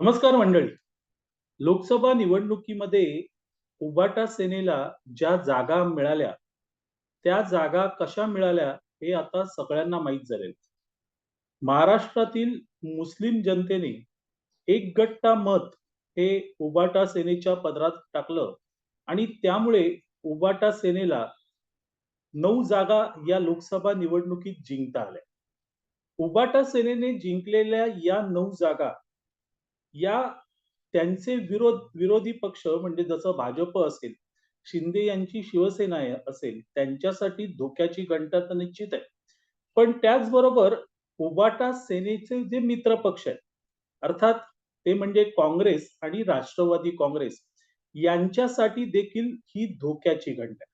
नमस्कार मंडळी. लोकसभा निवडणुकीमध्ये उबाटा सेनेला ज्या जागा मिळाल्या, त्या जागा कशा मिळाल्या हे आता सगळ्यांना माहीत झाले महाराष्ट्रातील मुस्लिम जनतेने एक गट्टा मत हे उबाटा सेनेच्या पदरात टाकलं आणि त्यामुळे उबाटा सेनेला नऊ जागा या लोकसभा निवडणुकीत जिंकता आल्या. उबाटा सेनेने जिंकलेल्या या नऊ जागा या त्यांचे विरोध विरोधी पक्ष म्हणजे जसं भाजप असेल, शिंदे यांची शिवसेना असेल, त्यांच्यासाठी धोक्याची घंटा तर निश्चित आहे. पण त्याचबरोबर उबाटा सेनेचे जे मित्र पक्ष आहेत, अर्थात ते म्हणजे काँग्रेस आणि राष्ट्रवादी काँग्रेस यांच्यासाठी देखील ही धोक्याची घंटा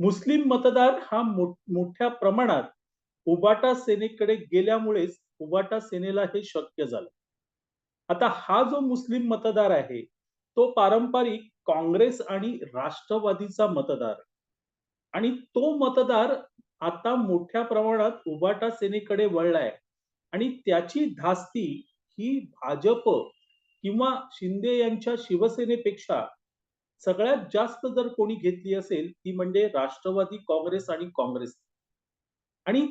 मुस्लिम मतदार हा मो मोठ्या प्रमाणात उबाटा सेनेकडे गेल्यामुळेच उबाटा सेनेला हे शक्य झालं. आता हा जो मुस्लिम मतदार आहे, तो पारंपरिक काँग्रेस आणि राष्ट्रवादीचा मतदार आणि तो मतदार आता मोठ्या प्रमाणात उभाटा सेनेकडे वळलाय आणि त्याची धास्ती ही भाजप किंवा शिंदे यांच्या शिवसेनेपेक्षा सगळ्यात जास्त जर कोणी घेतली असेल, ती म्हणजे राष्ट्रवादी काँग्रेस आणि काँग्रेस. आणि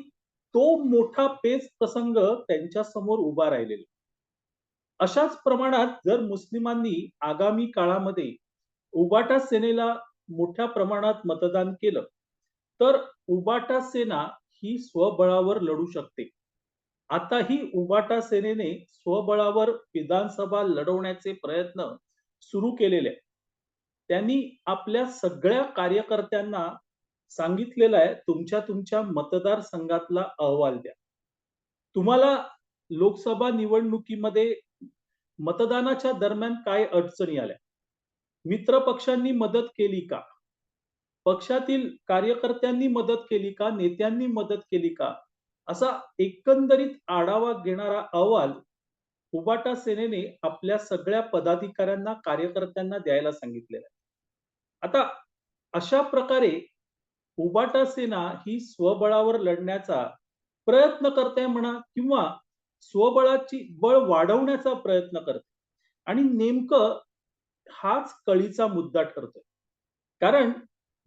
तो मोठा पेच प्रसंग त्यांच्यासमोर उभा राहिलेला. अशाच प्रमाणात जर मुस्लिमांनी आगामी काळामध्ये उबाटा सेनेला मोठ्या प्रमाणात मतदान केलं, तर उबाटा सेना ही स्वबळावर लढू शकते. आताही उबाटा सेनेने स्वबळावर विधानसभा लढवण्याचे प्रयत्न सुरू केलेले त्यांनी आपल्या सगळ्या कार्यकर्त्यांना सांगितलेलं आहे, तुमच्या तुमच्या मतदारसंघातला अहवाल द्या. तुम्हाला लोकसभा निवडणुकीमध्ये मतदानाच्या दरम्यान काय अडचणी आल्या? मित्र पक्षांनी मदत केली का? पक्षातील कार्यकर्त्यांनी मदत केली का? नेत्यांनी मदत केली का? असा एकंदरीत आढावा घेणारा अहवाल उबाटा सेनेने आपल्या सगळ्या पदाधिकाऱ्यांना, कार्यकर्त्यांना द्यायला सांगितलेला आहे. आता अशा प्रकारे उबाटा सेना ही स्वबळावर लढण्याचा प्रयत्न करते म्हणा किंवा स्वबळाची बळ वाढवण्याचा प्रयत्न करते. आणि नेमकं हाच कळीचा मुद्दा ठरतोय. कारण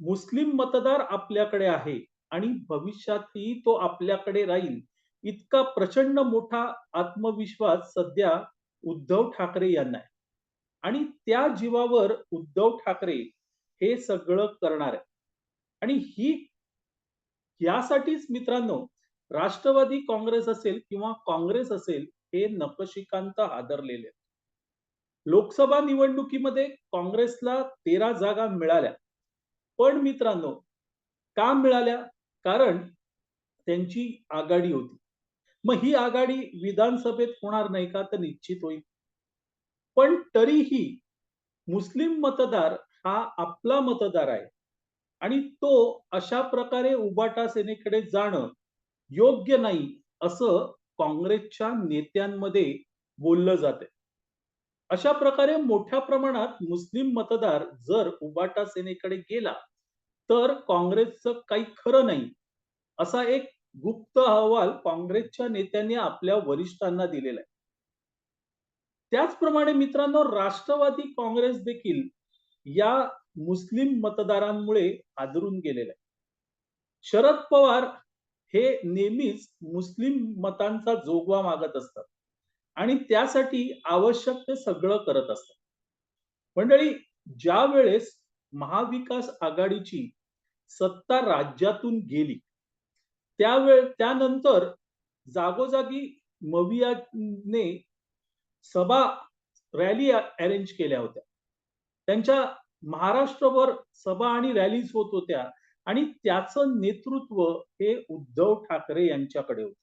मुस्लिम मतदार आपल्याकडे आहे आणि भविष्यातही तो आपल्याकडे राहील, इतका प्रचंड मोठा आत्मविश्वास सध्या उद्धव ठाकरे यांना आहे. आणि त्या जीवावर उद्धव ठाकरे हे सगळं करणार आहे. आणि ही यासाठीच मित्रांनो, राष्ट्रवादी काँग्रेस असेल किंवा काँग्रेस असेल, हे नपशिकांत आदरलेले लोकसभा निवडणुकीमध्ये काँग्रेसला 13 जागा मिळाल्या. पण मित्रांनो, का मिळाल्या? कारण त्यांची आघाडी होती. मग ही आघाडी विधानसभेत होणार नाही का? तर निश्चित होईल. पण तरीही मुस्लिम मतदार हा आपला मतदार आहे आणि तो अशा प्रकारे उबाटा सेनेकडे जाणं योग्य नाही, असं काँग्रेसच्या नेत्यांमध्ये बोललं जाते अशा प्रकारे मोठ्या प्रमाणात मुस्लिम मतदार जर उबाटा सेनेकडे गेला, तर काँग्रेसचं काही खरं नाही, असा एक गुप्त अहवाल काँग्रेसच्या नेत्यांनी आपल्या वरिष्ठांना दिलेला आहे. त्याचप्रमाणे मित्रांनो, राष्ट्रवादी काँग्रेस देखील या मुस्लिम मतदारांमुळे आदरून गेलेला आहे. शरद पवार हे नेहमीच मुस्लिम मतांचा जोगवा मागत असतात आणि त्यासाठी आवश्यक ते सगळं करत असतात. मंडळी, ज्यावेळेस महाविकास आघाडीची सत्ता राज्यातून गेली, त्यावेळ त्यानंतर जागोजागी मवियाने सभा, रॅली अरेंज केल्या होत्या. त्यांच्या महाराष्ट्रभर सभा आणि रॅलीज होत होत्या आणि त्याचं नेतृत्व हे उद्धव ठाकरे यांच्याकडे होत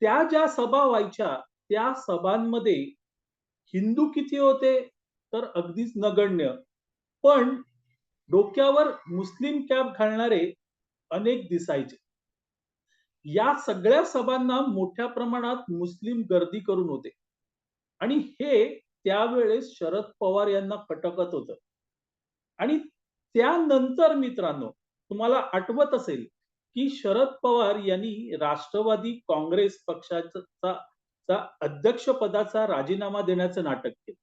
त्या ज्या सभा व्हायच्या, त्या सभांमध्ये हिंदू किती होते? तर अगदीच नगण्य. पण डोक्यावर मुस्लिम कॅप घालणारे अनेक दिसायचे. या सगळ्या सभांना मोठ्या प्रमाणात मुस्लिम गर्दी करून होते. आणि हे त्यावेळेस शरद पवार यांना खटकत होतं. आणि त्यानंतर मित्रांनो, तुम्हाला आठवत असेल, की शरद पवार यांनी राष्ट्रवादी काँग्रेस पक्षाचा अध्यक्षपदाचा राजीनामा देण्याचं नाटक केलं.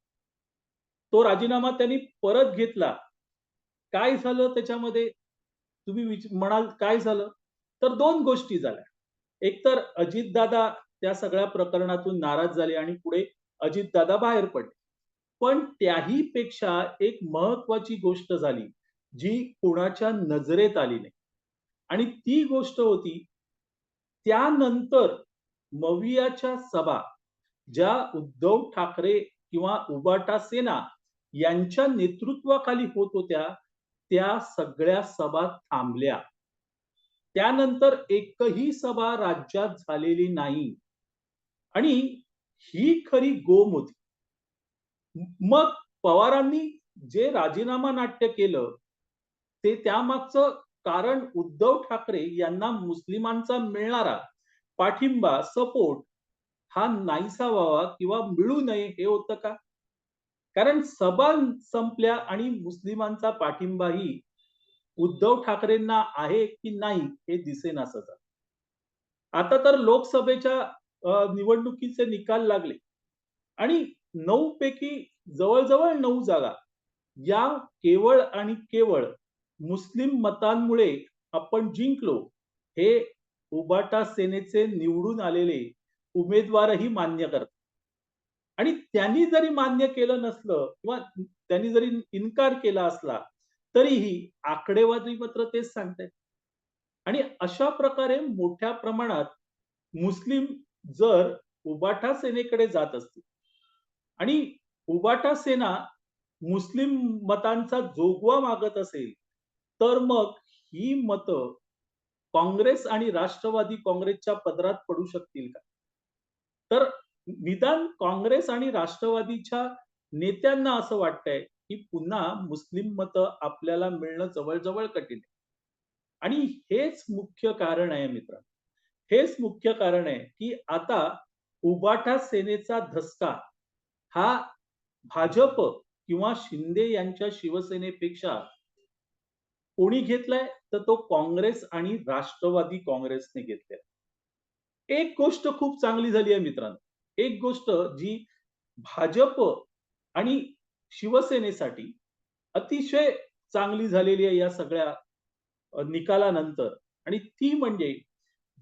तो राजीनामा त्यांनी परत घेतला. काय झालं त्याच्यामध्ये? तुम्ही म्हणाल काय झालं? तर दोन गोष्टी झाल्या. एकतर अजितदादा त्या सगळ्या प्रकरणातून नाराज झाले आणि पुढे अजितदादा बाहेर पडले. पण त्याही पेक्षा एक महत्वाची गोष्ट झाली, जी कोणाच्या नजरेत आली नाही. आणि ती गोष्ट होती, त्यानंतर मवियाच्या सभा ज्या उद्धव ठाकरे किंवा उबाटा सेना यांच्या नेतृत्वाखाली होत होत्या, त्या सगळ्या सभा थांबल्या. त्यानंतर एकही सभा राज्यात झालेली नाही. आणि ही खरी गोम होती. मग पवारांनी जे राजीनामा नाट्य केलं, ते त्यामागचं कारण उद्धव ठाकरे यांना मुस्लिमांचा मिळणारा पाठिंबा, सपोर्ट हा नाहीसा व्हावा किंवा मिळू नये हे होतं का? कारण सभा संपल्या आणि मुस्लिमांचा पाठिंबाही उद्धव ठाकरेंना आहे की नाही हे दिसेना झालं. आता तर लोकसभेच्या निवडणुकीचे निकाल लागले आणि नऊ पैकी जवळजवळ नऊ जागा या केवळ आणि केवळ मुस्लिम मतांमुळे आपण जिंकलो, हे उभाटा सेनेचे निवडून आलेले उमेदवारही मान्य करतात. आणि त्यांनी जरी मान्य केलं नसलं किंवा त्यांनी जरी इन्कार केला असला, तरीही आकडेवारी मात्र तेच सांगतायत. आणि अशा प्रकारे मोठ्या प्रमाणात मुस्लिम जर उबाटा सेनेकडे जात असतील आणि उबाटा सेना मुस्लिम मतांचा जोगवा मागत असेल, तर मग ही मतं काँग्रेस आणि राष्ट्रवादी काँग्रेसच्या पदरात पडू शकतील का? तर निदान काँग्रेस आणि राष्ट्रवादीच्या नेत्यांना असं वाटतंय, की पुन्हा मुस्लिम मतं आपल्याला मिळणं जवळजवळ कठीण आहे. आणि हेच मुख्य कारण आहे मित्रांनो. हेच मुख्य कारण आहे, की आता उबाठा सेनेचा धसका हा भाजप किंवा शिंदे यांच्या शिवसेनेपेक्षा कोणी घेतलाय? तर तो काँग्रेस आणि राष्ट्रवादी काँग्रेसने घेतलाय. एक गोष्ट खूप चांगली झाली आहे मित्रांनो. एक गोष्ट जी भाजप आणि शिवसेनेसाठी अतिशय चांगली झालेली आहे या सगळ्या निकालानंतर आणि ती म्हणजे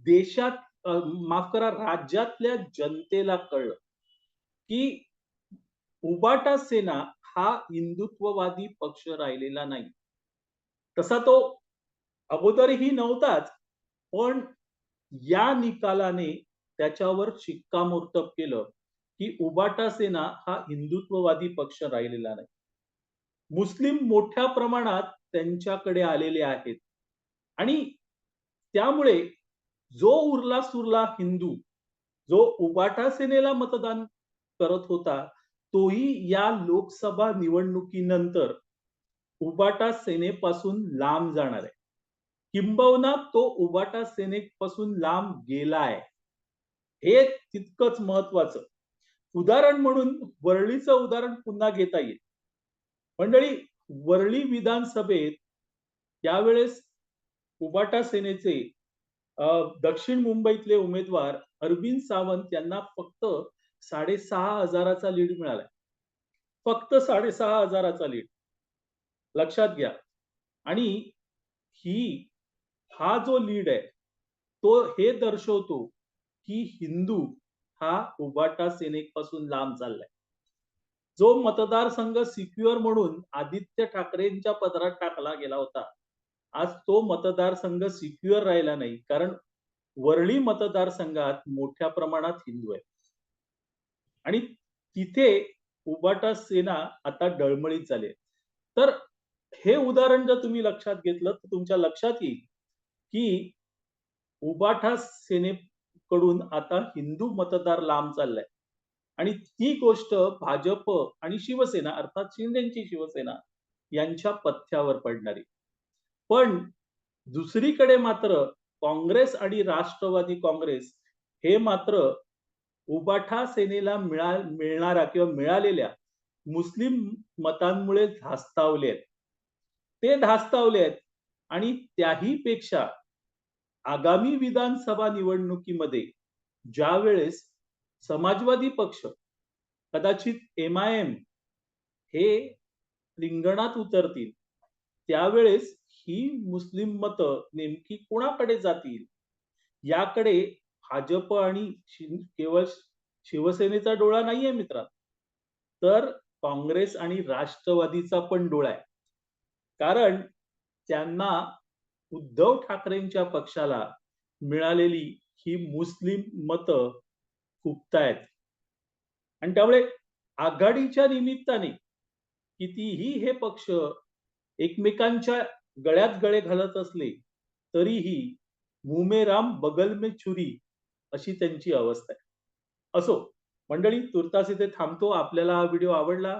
देशात माफ करा राज्यातल्या जनतेला कळलं, की उबाटा सेना हा हिंदुत्ववादी पक्ष राहिलेला नाही. तसा तो अगोदरही नव्हताच, पण या निकालाने त्याच्यावर शिक्कामोर्तब केलं, की उबाटा सेना हा हिंदुत्ववादी पक्ष राहिलेला नाही. मुस्लिम मोठ्या प्रमाणात त्यांच्याकडे आलेले आहेत. आणि त्यामुळे जो उरला-सुरला हिंदू, जो उबाटा सेनेला मतदान करत होता, तोही या लोकसभा निवडणुकीनंतर उबाटा सेनेपासून लांब जाणार आहे. किंबहुना तो उबाटा सेनेपासून लांब गेलाय. हे तितकंच महत्वाचं उदाहरण म्हणून वरळीचं उदाहरण पुन्हा घेता येईल. मंडळी, वरळी विधानसभेत त्यावेळेस उबाटा सेनेचे दक्षिण मुंबईतले उमेदवार अरविंद सावंत यांना फक्त साडेसहा हजाराचा लीड मिळालाय. फक्त साडेसहा हजाराचा लीड. लक्षात घ्या. आणि ही हा जो लीड आहे, तो हे दर्शवतो, की हिंदू हा उभाटा सेनेपासून लांब चाललाय. जो मतदारसंघ सिक्युअर म्हणून आदित्य ठाकरेंच्या पदरात टाकला गेला होता. आज तो मतदारसंघ सिक्युअर राहिला नाही. कारण वरळी मतदारसंघात मोठ्या प्रमाणात हिंदू आहेत. आणि तिथे उभाटा सेना आता डळमळीत झाली तर हे उदाहरण जर तुम्ही लक्षात घेतलं, तर तुमच्या लक्षात येईल, की उबाठा सेनेकडून आता हिंदू मतदार लांब चाललाय. आणि ती गोष्ट भाजप आणि शिवसेना अर्थात शिंदेची शिवसेना यांच्या पथ्यावर पडणारी पण दुसरीकडे मात्र काँग्रेस आणि राष्ट्रवादी काँग्रेस हे मात्र उबाठा सेनेला मिळा मिळणाऱ्या किंवा मिळालेल्या मुस्लिम मतांमुळे धास्तावले आहेत. ते धास्तावले आहेत. आणि त्याही पेक्षा आगामी विधानसभा निवडणुकीमध्ये ज्यावेळेस समाजवादी पक्ष कदाचित एम आय एम हे रिंगणात उतरतील त्यावेळेस ही मुस्लिम मतं नेमकी कोणाकडे जातील? याकडे भाजप आणि केवळ शिवसेनेचा डोळा नाहीये मित्रा तर काँग्रेस आणि राष्ट्रवादीचा पण डोळा आहे. कारण त्यांना उद्धव ठाकरेंच्या पक्षाला मिळालेली ही मुस्लिम मतं खुपतायत आणि त्यामुळे आघाडीच्या निमित्ताने कितीही हे पक्ष एकमेकांच्या गळ्यात गळे घालत असले तरीही मुमेराम बगल में छुरी अशी त्यांची अवस्था आहे. असो मंडळी तुर्तास इथे थांबतो. आपल्याला हा व्हिडिओ आवडला